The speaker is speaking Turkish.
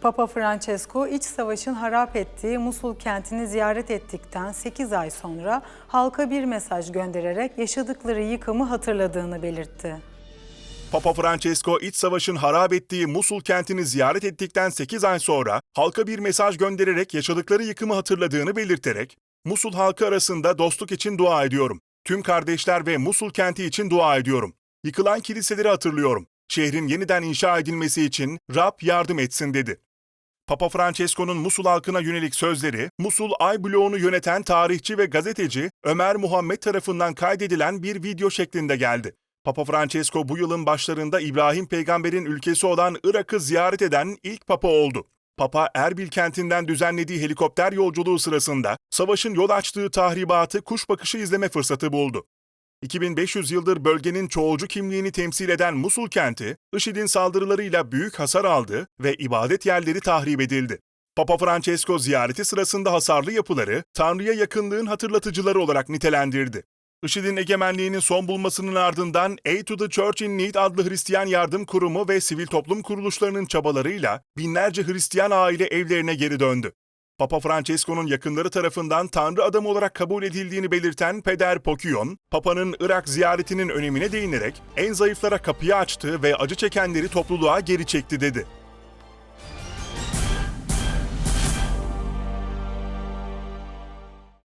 Papa Francesco iç savaşın harap ettiği Musul kentini ziyaret ettikten 8 ay sonra halka bir mesaj göndererek yaşadıkları yıkımı hatırladığını belirtti. Papa Francesco iç savaşın harap ettiği Musul kentini ziyaret ettikten 8 ay sonra halka bir mesaj göndererek yaşadıkları yıkımı hatırladığını belirterek, Musul halkı arasında dostluk için dua ediyorum. Tüm kardeşler ve Musul kenti için dua ediyorum. Yıkılan kiliseleri hatırlıyorum. Şehrin yeniden inşa edilmesi için Rab yardım etsin dedi. Papa Francesco'nun Musul halkına yönelik sözleri, Musul Ay bloğunu yöneten tarihçi ve gazeteci Ömer Muhammed tarafından kaydedilen bir video şeklinde geldi. Papa Francesco bu yılın başlarında İbrahim peygamberin ülkesi olan Irak'ı ziyaret eden ilk papa oldu. Papa Erbil kentinden düzenlediği helikopter yolculuğu sırasında savaşın yol açtığı tahribatı kuş bakışı izleme fırsatı buldu. 2500 yıldır bölgenin çoğulcu kimliğini temsil eden Musul kenti, IŞİD'in saldırılarıyla büyük hasar aldı ve ibadet yerleri tahrip edildi. Papa Francesco ziyareti sırasında hasarlı yapıları, Tanrı'ya yakınlığın hatırlatıcıları olarak nitelendirdi. IŞİD'in egemenliğinin son bulmasının ardından Aid to the Church in Need adlı Hristiyan yardım kurumu ve sivil toplum kuruluşlarının çabalarıyla binlerce Hristiyan aile evlerine geri döndü. Papa Francesco'nun yakınları tarafından Tanrı adamı olarak kabul edildiğini belirten Peder Pokion, Papa'nın Irak ziyaretinin önemine değinerek en zayıflara kapıyı açtı ve acı çekenleri topluluğa geri çekti dedi.